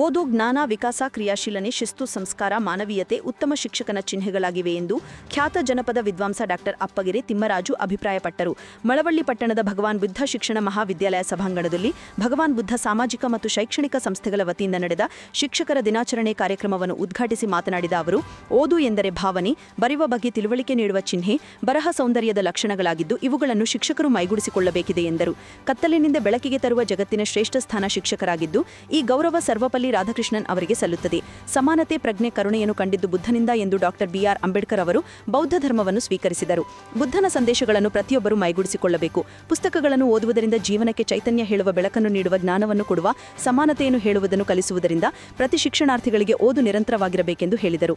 ಓದು, ಜ್ಞಾನ, ವಿಕಾಸ, ಕ್ರಿಯಾಶೀಲನೆ, ಶಿಸ್ತು, ಸಂಸ್ಕಾರ, ಮಾನವೀಯತೆ ಉತ್ತಮ ಶಿಕ್ಷಕನ ಚಿಹ್ನೆಗಳಾಗಿವೆ ಎಂದು ಖ್ಯಾತ ಜನಪದ ವಿದ್ವಾಂಸ ಡಾಕ್ಟರ್ ಅಪ್ಪಗಿರಿ ತಿಮ್ಮರಾಜು ಅಭಿಪ್ರಾಯಪಟ್ಟರು. ಮಳವಳ್ಳಿ ಪಟ್ಟಣದ ಭಗವಾನ್ ಬುದ್ಧ ಶಿಕ್ಷಣ ಮಹಾವಿದ್ಯಾಲಯ ಸಭಾಂಗಣದಲ್ಲಿ ಭಗವಾನ್ ಬುದ್ಧ ಸಾಮಾಜಿಕ ಮತ್ತು ಶೈಕ್ಷಣಿಕ ಸಂಸ್ಥೆಗಳ ವತಿಯಿಂದ ನಡೆದ ಶಿಕ್ಷಕರ ದಿನಾಚರಣೆ ಕಾರ್ಯಕ್ರಮವನ್ನು ಉದ್ಘಾಟಿಸಿ ಮಾತನಾಡಿದ ಅವರು, ಓದು ಎಂದರೆ ಭಾವನೆ, ಬರೆಯುವ ಬಗ್ಗೆ ತಿಳುವಳಿಕೆ ನೀಡುವ ಚಿಹ್ನೆ, ಬರಹ ಸೌಂದರ್ಯದ ಲಕ್ಷಣಗಳಾಗಿದ್ದು ಇವುಗಳನ್ನು ಶಿಕ್ಷಕರು ಮೈಗೂಡಿಸಿಕೊಳ್ಳಬೇಕಿದೆ ಎಂದರು. ಕತ್ತಲಿನಿಂದ ಬೆಳಕಿಗೆ ತರುವ ಜಗತ್ತಿನ ಶ್ರೇಷ್ಠ ಸ್ಥಾನ ಶಿಕ್ಷಕರಾಗಿದ್ದು, ಈ ಗೌರವ ಸರ್ವಪಲ್ಲಿ ರಾಧಾಕೃಷ್ಣನ್ ಅವರಿಗೆ ಸಲ್ಲುತ್ತದೆ. ಸಮಾನತೆ, ಪ್ರಜ್ಞೆ, ಕರುಣೆಯನ್ನು ಕಂಡಿದ್ದು ಬುದ್ಧನಿಂದ ಎಂದು ಡಾಕ್ಟರ್ ಬಿಆರ್ ಅಂಬೇಡ್ಕರ್ ಅವರು ಬೌದ್ಧ ಧರ್ಮವನ್ನು ಸ್ವೀಕರಿಸಿದರು. ಬುದ್ಧನ ಸಂದೇಶಗಳನ್ನು ಪ್ರತಿಯೊಬ್ಬರು ಮೈಗೂಡಿಸಿಕೊಳ್ಳಬೇಕು. ಪುಸ್ತಕಗಳನ್ನು ಓದುವುದರಿಂದ ಜೀವನಕ್ಕೆ ಚೈತನ್ಯ ಹೇಳುವ ಬೆಳಕನ್ನು ನೀಡುವ ಜ್ಞಾನವನ್ನು ಕೊಡುವ, ಸಮಾನತೆಯನ್ನು ಹೇಳುವುದನ್ನು ಕಲಿಸುವುದರಿಂದ ಪ್ರತಿ ಶಿಕ್ಷಣಾರ್ಥಿಗಳಿಗೆ ಓದು ನಿರಂತರವಾಗಿರಬೇಕೆಂದು ಹೇಳಿದರು.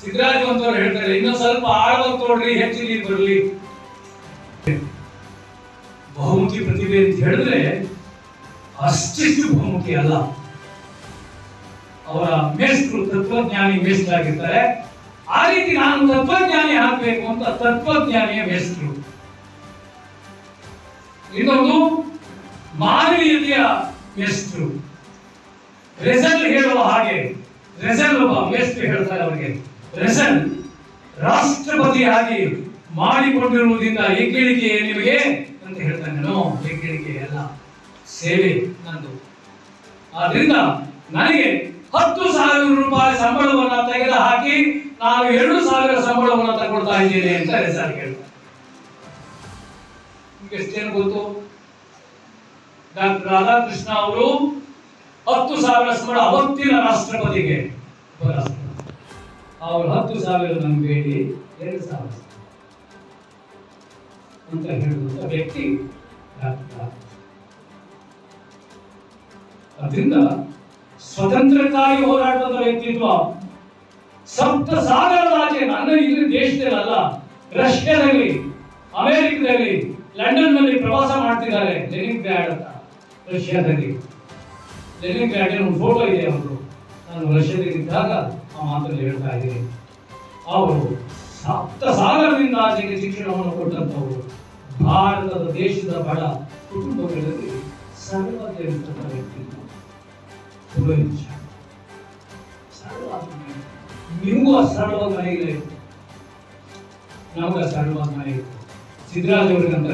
ಸಿದ್ದರಾಜ್ ಹೇಳ್ತಾರೆ, ಇನ್ನೊಂದು ಸ್ವಲ್ಪ ಆಳವಾಗಿ ತೋಡ್ರಿ ಹೆಚ್ಚಿಗೆ ಬರಲಿ. ಬಹುಮುಖಿ ಪ್ರತಿಭೆ ಅಂತ ಹೇಳಿದ್ರೆ ಅಷ್ಟಿಷ್ಟು ಬಹುಮುಖಿ ಅಲ್ಲ. ಅವರ ಮೇಷ್ಟ್ರು ತತ್ವಜ್ಞಾನಿ ಮೇಷ್ಟ್ರು ಆಗಿರ್ತಾರೆ ಆ ರೀತಿ ನಾನು ತತ್ವಜ್ಞಾನಿ ಆಗ್ಬೇಕು ಅಂತ ತತ್ವಜ್ಞಾನಿಯ ಮೇಷ್ಟ್ರು. ಇನ್ನೊಂದು ಮಾನವೀಯತೆಯ ಮೇಷ್ಟ್ರು. ರೆಸಲ್ ಹೇಳುವ ಹಾಗೆ, ರೆಸಲ್ ಒಬ್ಬ ಮೇಸ್ತ್ರಿ ಹೇಳ್ತಾರೆ ಅವರಿಗೆ. ರೆಸಲ್ ರಾಷ್ಟ್ರಪತಿಯಾಗಿ ಮಾಡಿಕೊಂಡಿರುವುದರಿಂದ ಹೆಗ್ಗಳಿಕೆ ನಿಮಗೆ ಅಂತ ಹೇಳ್ತಾನೆ ನೋ ಹೆಗ್ಗಳಿಕೆ ಅಲ್ಲ ಸೇವೆ ನಂದು. ಆದ್ರಿಂದ ನನಗೆ ಹತ್ತು ಸಾವಿರ ರೂಪಾಯಿ ಸಂಬಳವನ್ನ ತೆಗೆದು ಹಾಕಿ ನಾನು ಎರಡು ಸಾವಿರ ಸಂಬಳವನ್ನ ತಗೊಳ್ತಾ ಇದ್ದೇನೆ ಅಂತ ರೆಸಲ್ ಹೇಳ್ತಾರೆ ಎಷ್ಟೇನು ಗೊತ್ತು? ಡಾಕ್ಟರ್ ರಾಧಾಕೃಷ್ಣ ಅವರು ಹತ್ತು ಸಾವಿರ ಸಂಬಳ ಅವತ್ತಿನ ರಾಷ್ಟ್ರಪತಿಗೆ. ಅವರು ಹತ್ತು ಸಾವಿರ ನಮ್ಗೆ ಬೇಡಿ ಎರಡು ಸಾವಿರ. ಅಂತ ಹೇಳಿದಂತ ವ್ಯಕ್ತಿ. ಅದರಿಂದ ಸ್ವತಂತ್ರಕ್ಕಾಗಿ ಹೋರಾಡುವಂತ ವ್ಯಕ್ತಿತ್ವ ಸಪ್ತ ಸಾಗರದಾಚೆ ನನ್ನ ಇಲ್ಲಿ ದೇಶದಲ್ಲ ರಷ್ಯಾದಲ್ಲಿ, ಅಮೆರಿಕದಲ್ಲಿ ಲಂಡನ್ನಲ್ಲಿ ಪ್ರವಾಸ ಮಾಡ್ತಿದ್ದಾರೆ. ಲೆನಿನ್ ಗ್ರಾಡ್ ಅಂತ, ರಷ್ಯಾದಲ್ಲಿ. ಲೆನಿನ್ ಗ್ರಾಡ್ ಒಂದು ಫೋಟೋ ಇದೆ ಅವರು ನಾನು ರಷ್ಯಾದಲ್ಲಿ ಇದ್ದಾಗ ಆ ಮಾತನ್ನು ಹೇಳ್ತಾ ಇದ್ದೀನಿ. ಅವರು ಸಪ್ತ ಸಾಗರದಿಂದ ಆಚೆಗೆ ಶಿಕ್ಷಣವನ್ನು ಕೊಟ್ಟಂತವರು ಭಾರತದ ದೇಶದ ಬಡ ಕುಟುಂಬಗಳಲ್ಲಿ ಸರ್ವತೆ ತುಂಬ ನಿಜ. ಸರಳವಾದ ಮನೆ. ನಿಮಗೂ ಆ ಮನೆ ಇದೆ ನಮಗ ಮನೆ ಇದೆ ಸಿದ್ದರಾಜ್ ಅವರಿಗಂತ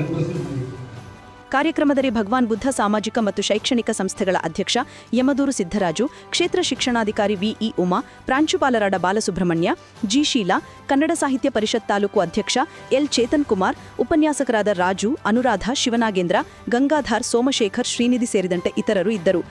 ಇದೆ. ಕಾರ್ಯಕ್ರಮದಲ್ಲಿ ಭಗವಾನ್ ಬುದ್ಧ ಸಾಮಾಜಿಕ ಮತ್ತು ಶೈಕ್ಷಣಿಕ ಸಂಸ್ಥೆಗಳ ಅಧ್ಯಕ್ಷ ಯಮದೂರು ಸಿದ್ದರಾಜು ಕ್ಷೇತ್ರ ಶಿಕ್ಷಣಾಧಿಕಾರಿ ವಿಇ ಉಮಾ, ಪ್ರಾಂಶುಪಾಲರಾದ ಬಾಲಸುಬ್ರಹ್ಮಣ್ಯ, ಜಿ. ಶೀಲಾ, ಕನ್ನಡ ಸಾಹಿತ್ಯ ಪರಿಷತ್ ತಾಲೂಕು ಅಧ್ಯಕ್ಷ ಎಲ್. ಚೇತನ್ ಕುಮಾರ್, ಉಪನ್ಯಾಸಕರಾದ ರಾಜು, ಅನುರಾಧ, ಶಿವನಾಗೇಂದ್ರ, ಗಂಗಾಧಾರ್, ಸೋಮಶೇಖರ್, ಶ್ರೀನಿಧಿ ಸೇರಿದಂತೆ ಇತರರು ಇದ್ದರು.